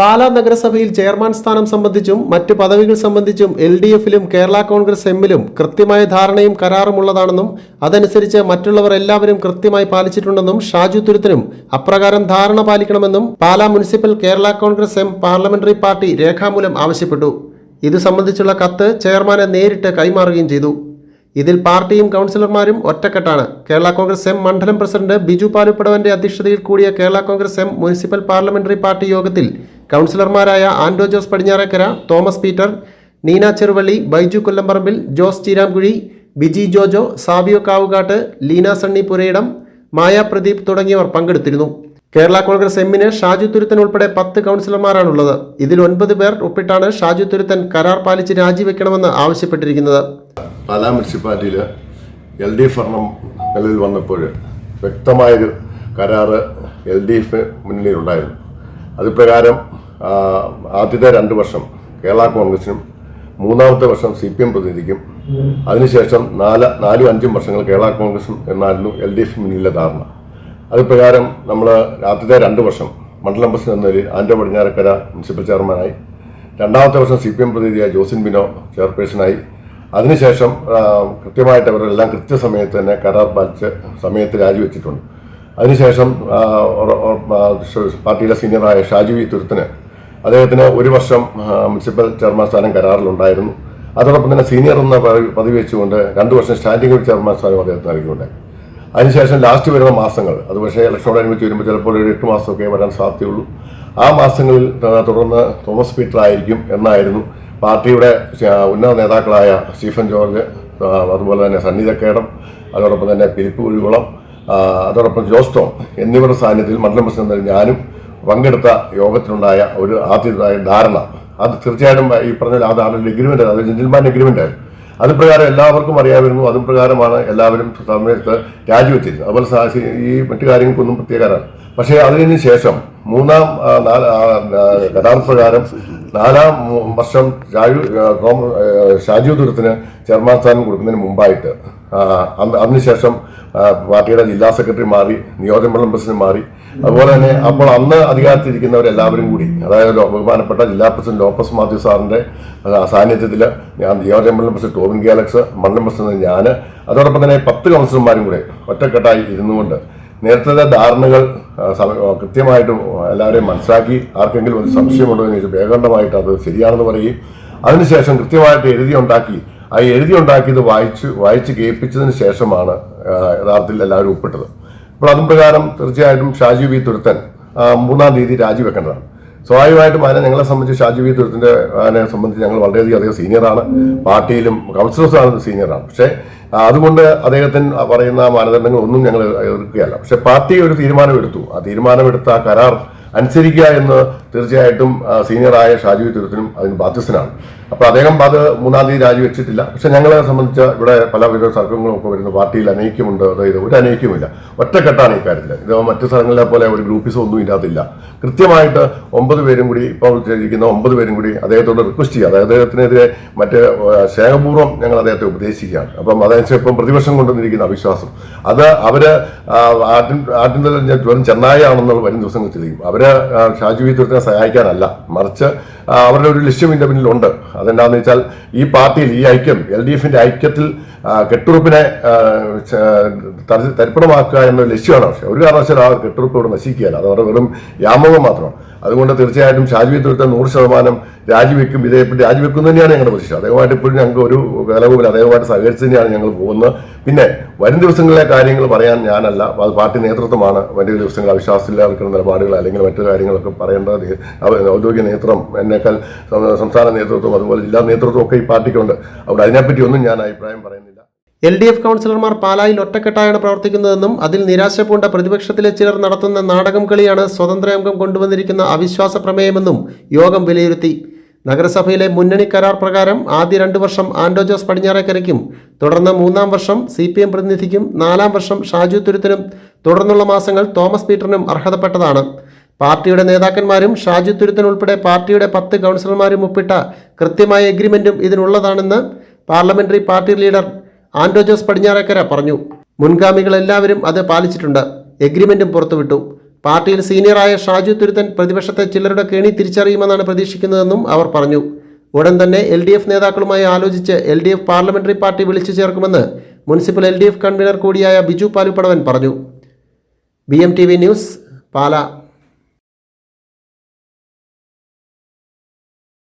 പാലാ നഗരസഭയിൽ ചെയർമാൻ സ്ഥാനം സംബന്ധിച്ചും മറ്റ് പദവികൾ സംബന്ധിച്ചും എൽ ഡി എഫിലും കേരള കോൺഗ്രസ് എമ്മിലും കൃത്യമായ ധാരണയും കരാറുമുള്ളതാണെന്നും അതനുസരിച്ച് മറ്റുള്ളവർ എല്ലാവരും കൃത്യമായി പാലിച്ചിട്ടുണ്ടെന്നും ഷാജു തുരുത്തിനും അപ്രകാരം ധാരണ പാലിക്കണമെന്നും Pala municipal Kerala Congress M parliamentary party രേഖാമൂലം ആവശ്യപ്പെട്ടു. ഇത് സംബന്ധിച്ചുള്ള കത്ത് ചെയർമാനെ നേരിട്ട് കൈമാറുകയും ചെയ്തു. ഇതിൽ പാർട്ടിയും കൗൺസിലർമാരും ഒറ്റക്കെട്ടാണ്. കേരള കോൺഗ്രസ് എം മണ്ഡലം പ്രസിഡന്റ് ബിജു പാലുപ്പടവന്റെ അധ്യക്ഷതയിൽ കൂടിയ Kerala Congress M municipal parliamentary party യോഗത്തിൽ കൗൺസിലർമാരായ ആൻഡോ ജോസ് പടിഞ്ഞാറേക്കര തോമസ് പീറ്റർ നീന ചെറുവള്ളി ബൈജു കൊല്ലംപറമ്പിൽ ജോസ് ചീരാംകുഴി ബിജി ജോജോ സാവിയോ കാവുകാട്ട് ലീന സണ്ണി പുരയിടം മായ പ്രദീപ് തുടങ്ങിയവർ പങ്കെടുത്തിരുന്നു. കേരള കോൺഗ്രസ് എമ്മിന് ഷാജു തുരുത്തൻ ഉൾപ്പെടെ പത്ത് കൗൺസിലർമാരാണുള്ളത്. ഇതിൽ ഒൻപത് പേർ ഒപ്പിട്ടാണ് ഷാജു തുരുത്തൻ കരാർ പാലിച്ച് രാജിവെക്കണമെന്ന് ആവശ്യപ്പെട്ടിരിക്കുന്നത്. പാലാ മുനിസിപ്പാലിറ്റിയിൽ എൽ ഡി എഫ് നിലവിൽ വന്നപ്പോൾ വ്യക്തമായൊരു കരാറ് എൽ ഡി എഫ് മുന്നിലുണ്ടായിരുന്നു. അതിപ്രകാരം ആദ്യത്തെ രണ്ട് വർഷം കേരള കോൺഗ്രസിനും മൂന്നാമത്തെ വർഷം സി പി എം പ്രതിനിധിക്കും. അതിനുശേഷം നാല് നാലും അഞ്ചും വർഷങ്ങൾ കേരള കോൺഗ്രസും എന്നായിരുന്നു എൽ ഡി എഫ് മുന്നിലെ ധാരണ. അതുപ്രകാരം നമ്മൾ ആദ്യത്തെ രണ്ട് വർഷം മണ്ഡലം പ്രസിഡന്റ് എന്ന നിലയിൽ ആൻഡോ പടിഞ്ഞാറക്കര മുനിസിപ്പൽ ചെയർമാനായി. രണ്ടാമത്തെ വർഷം സി പി എം പ്രതിനിധിയായ ജോസിൻ ബിനോ ചെയർപേഴ്സണായി. അതിനുശേഷം കൃത്യമായിട്ട് അവരെല്ലാം കൃത്യസമയത്ത് തന്നെ കരാർ പാലിച്ച് സമയത്ത് രാജിവെച്ചിട്ടുണ്ട്. അതിനുശേഷം പാർട്ടിയിലെ സീനിയറായ ഷാജു വി തുരുത്തിന് അദ്ദേഹത്തിന് ഒരു വർഷം മുനിസിപ്പൽ ചെയർമാൻ സ്ഥാനം കരാറിലുണ്ടായിരുന്നു. അതോടൊപ്പം തന്നെ സീനിയർ എന്ന പദവി- വെച്ചുകൊണ്ട് രണ്ട് വർഷം സ്റ്റാൻഡിംഗ് ചെയർമാൻ സ്ഥാനം അദ്ദേഹത്തിന് നൽകിയിട്ടുണ്ട്. അതിനുശേഷം ലാസ്റ്റ് വരുന്ന മാസങ്ങൾ അത് പക്ഷേ ഇലക്ഷനോടനുബന്ധിച്ച് വരുമ്പോൾ ചിലപ്പോൾ ഒരു എട്ട് മാസമൊക്കെ വരാൻ സാധ്യതയുള്ളൂ. ആ മാസങ്ങളിൽ തുടർന്ന് തോമസ് പീറ്റർ ആയിരിക്കും എന്നായിരുന്നു പാർട്ടിയുടെ ഉന്നത നേതാക്കളായ സ്റ്റീഫൻ ജോർജ് അതുപോലെ തന്നെ സണ്ണി ചക്കേടം അതോടൊപ്പം തന്നെ പിരിപ്പ് കുഴികുളം അതോടൊപ്പം ജോസ് ടോം എന്നിവരുടെ സാന്നിധ്യത്തിൽ മണ്ഡലം പ്രസിഡന്റ് ഞാനും പങ്കെടുത്ത യോഗത്തിലുണ്ടായ ഒരു ആദ്യതായ ധാരണ. അത് തീർച്ചയായിട്ടും ഈ പറഞ്ഞ ആ ധാരണ എഗ്രിമെന്റ് അത് ജെന്റിൽമാൻ എഗ്രിമെന്റ് ആയിരുന്നു. അത് പ്രകാരം എല്ലാവർക്കും അറിയാമായിരുന്നു. അതും പ്രകാരമാണ് എല്ലാവരും സമയത്ത് രാജിവെച്ചിരുന്നത്. അതുപോലെ ഈ മറ്റു കാര്യങ്ങൾക്കൊന്നും പ്രത്യേകമാണ് പക്ഷേ അതിന് ശേഷം മൂന്നാം പ്രകാരം നാലാം വർഷം ഷാജു ദുരത്തിന് ചെയർമാൻ സ്ഥാനം കൊടുക്കുന്നതിന് മുമ്പായിട്ട് അതിനുശേഷം പാർട്ടിയുടെ ജില്ലാ സെക്രട്ടറി മാറി നിയോജകമണ്ഡലം പ്രസിഡന്റ് മാറി അതുപോലെ തന്നെ അപ്പോൾ അന്ന് അധികാരത്തിലിരിക്കുന്നവരെല്ലാവരും കൂടി അതായത് ബഹുമാനപ്പെട്ട ജില്ലാ പ്രസിഡന്റ് ലോപ്പസ് മാത്യു സാറിന്റെ സാന്നിധ്യത്തിൽ ഞാൻ നിയോജകമണ്ഡലം പ്രസിഡന്റ് ടോബിൻ ഗാലക്സ് മണ്ഡലം പ്രസിഡന്റ് ഞാൻ അതോടൊപ്പം തന്നെ പത്ത് കൗൺസിലർമാരും കൂടെ ഒറ്റക്കെട്ടായി ഇരുന്നുകൊണ്ട് നേരത്തെ ധാരണകൾ കൃത്യമായിട്ട് എല്ലാവരെയും മനസ്സിലാക്കി ആർക്കെങ്കിലും ഒരു സംശയമുണ്ടോ എന്ന് ചോദിച്ചാൽ വേഗണ്ഡമായിട്ട് അത് ശരിയാണെന്ന് പറയുകയും അതിനുശേഷം കൃത്യമായിട്ട് എഴുതി ഉണ്ടാക്കി ആ എഴുതി ഉണ്ടാക്കിയത് വായിച്ച് വായിച്ച് കേൾപ്പിച്ചതിന് ശേഷമാണ് യഥാർത്ഥത്തിൽ എല്ലാവരും ഒപ്പിട്ടത്. അപ്പോൾ അതും പ്രകാരം തീർച്ചയായിട്ടും ഷാജി വി തുരുത്തൻ മൂന്നാം തീയതി രാജിവെക്കേണ്ടതാണ്. സ്വാഭാവികമായിട്ടും അതിനെ ഞങ്ങളെ സംബന്ധിച്ച് ഷാജി വി തുരുത്തിന്റെ അതിനെ സംബന്ധിച്ച് ഞങ്ങൾ വളരെയധികം അധികം സീനിയറാണ്. പാർട്ടിയിലും കൗൺസിലേഴ്സാണ് സീനിയറാണ്. പക്ഷേ അതുകൊണ്ട് അദ്ദേഹത്തിന് പറയുന്ന മാനദണ്ഡങ്ങൾ ഒന്നും ഞങ്ങൾ എതിർക്കുകയല്ല. പക്ഷെ പാർട്ടി ഒരു തീരുമാനമെടുത്തു. ആ തീരുമാനമെടുത്ത ആ കരാർ അനുസരിക്കുക എന്ന് തീർച്ചയായിട്ടും സീനിയറായ ഷാജു തുരുത്തിനും അതിന് ബാധ്യസ്ഥനാണ്. അപ്പോൾ അദ്ദേഹം അത് മൂന്നാം തീയതി രാജിവെച്ചിട്ടില്ല. പക്ഷെ ഞങ്ങളെ സംബന്ധിച്ച് ഇവിടെ പല പലവിധ തർക്കങ്ങളും ഒക്കെ വരുന്നു പാർട്ടിയിൽ അനൈക്യമുണ്ട് അതായത് ഒരു അനൈക്യമില്ല ഒറ്റക്കെട്ടാണ് ഈ കാര്യത്തിൽ. ഇത് മറ്റു സ്ഥലങ്ങളിലെ പോലെ ഒരു ഗ്രൂപ്പിസം ഒന്നും ഇതിനകത്തില്ല കൃത്യമായിട്ട് ഒമ്പത് പേരും കൂടി ഇപ്പോൾ ചെയ്തിരിക്കുന്ന ഒമ്പത് പേരും കൂടി അദ്ദേഹത്തോട് റിക്വസ്റ്റ് ചെയ്യുക. അതായത് അദ്ദേഹത്തിനെതിരെ മറ്റ് സ്നേഹപൂർവം ഞങ്ങൾ അദ്ദേഹത്തെ ഉപദേശിക്കുകയാണ്. അപ്പം അതനുസരിച്ച് ഇപ്പം പ്രതിപക്ഷം കൊണ്ടുവന്നിരിക്കുന്ന അവിശ്വാസം. അത് അവർ ആദ്യം ആദ്യം തന്നെ വെറും ചെന്നായാണെന്നുള്ള വരും ദിവസങ്ങൾ തെളിയും അവർ ഷാജു തുരത്തിനെ സഹായിക്കാനല്ല. മറിച്ച് അവരുടെ ഒരു ലക്ഷ്യം ഇതിന്റെ പിന്നിലുണ്ട്. അതെന്താണെന്ന് വെച്ചാൽ ഈ പാർട്ടിയിൽ ഈ ഐക്യം എൽ ഡി എഫിന്റെ ഐക്യത്തിൽ കെട്ടുറുപ്പിനെ തരിപ്പണമാക്കുക എന്ന ലക്ഷ്യമാണ്. പക്ഷേ ഒരു കാരണവശാലും ആ കെട്ടുറപ്പ് ഇവിടെ നശിക്കുകയല്ല. അത് അവരുടെ വെറും വ്യാമോഹം മാത്രമാണ്. അതുകൊണ്ട് തീർച്ചയായിട്ടും ഷാജി തുരുത്ത നൂറ് ശതമാനം രാജിവെക്കും ഇതേപ്പറ്റി രാജിവെക്കും തന്നെയാണ് ഞങ്ങളുടെ പ്രതീക്ഷ. അദ്ദേഹമായിട്ട് ഇപ്പോഴും ഞങ്ങൾക്ക് ഒരു വിലവുമില്ല അദ്ദേഹമായിട്ട് സഹകരിച്ച് തന്നെയാണ് ഞങ്ങൾ പോകുന്നത്. പിന്നെ വരും ദിവസങ്ങളിലെ കാര്യങ്ങൾ പറയാൻ ഞാനല്ല. അത് പാർട്ടി നേതൃത്വമാണ്. വരും ദിവസങ്ങൾ അവിശ്വാസമില്ലാതെ നിലപാടുകൾ അല്ലെങ്കിൽ മറ്റു കാര്യങ്ങളൊക്കെ പറയേണ്ടത് ഔദ്യോഗിക നേതൃത്വം എന്നേക്കാൾ സംസ്ഥാന നേതൃത്വം അതുപോലെ ജില്ലാ നേതൃത്വം ഒക്കെ ഈ പാർട്ടിക്കുണ്ട്. അവിടെ അതിനെപ്പറ്റി ഒന്നും ഞാൻ അഭിപ്രായം പറയുന്നില്ല. എൽ ഡി എഫ് കൗൺസിലർമാർ പാലായിൽ ഒറ്റക്കെട്ടായാണ് പ്രവർത്തിക്കുന്നതെന്നും അതിൽ നിരാശ പൂണ്ട പ്രതിപക്ഷത്തിലെ ചിലർ നടത്തുന്ന നാടകം കളിയാണ് സ്വതന്ത്ര അംഗം കൊണ്ടുവന്നിരിക്കുന്ന അവിശ്വാസ പ്രമേയമെന്നും യോഗം വിലയിരുത്തി. നഗരസഭയിലെ മുന്നണി കരാർ പ്രകാരം ആദ്യ രണ്ട് വർഷം ആൻഡോ ജോസ് പടിഞ്ഞാറേക്കരയ്ക്കും തുടർന്ന് മൂന്നാം വർഷം സി പി എം പ്രതിനിധിക്കും നാലാം വർഷം ഷാജു തുരുത്തിനും തുടർന്നുള്ള മാസങ്ങൾ തോമസ് പീറ്ററിനും അർഹതപ്പെട്ടതാണ്. പാർട്ടിയുടെ നേതാക്കന്മാരും ഷാജു തുരുത്തൻ ഉൾപ്പെടെ പാർട്ടിയുടെ പത്ത് കൗൺസിലർമാരും ഒപ്പിട്ട കൃത്യമായ എഗ്രിമെന്റും ഇതിനുള്ളതാണെന്ന് parliamentary party leader Ando Jose Padinjarekkara പറഞ്ഞു. മുൻഗാമികളെല്ലാവരും അത് പാലിച്ചിട്ടുണ്ട്. എഗ്രിമെന്റും പുറത്തുവിട്ടു. പാർട്ടിയിൽ സീനിയറായ ഷാജു തുരുത്തൻ പ്രതിപക്ഷത്തെ ചിലരുടെ കേണി തിരിച്ചറിയുമെന്നാണ് പ്രതീക്ഷിക്കുന്നതെന്നും അവർ പറഞ്ഞു. ഉടൻ തന്നെ എൽ ഡി എഫ് നേതാക്കളുമായി ആലോചിച്ച് L D F parliamentary party വിളിച്ചു ചേർക്കുമെന്ന് municipal L D F convenor കൂടിയായ ബിജു പാലുപ്പടവൻ പറഞ്ഞു. B M T V news Pala.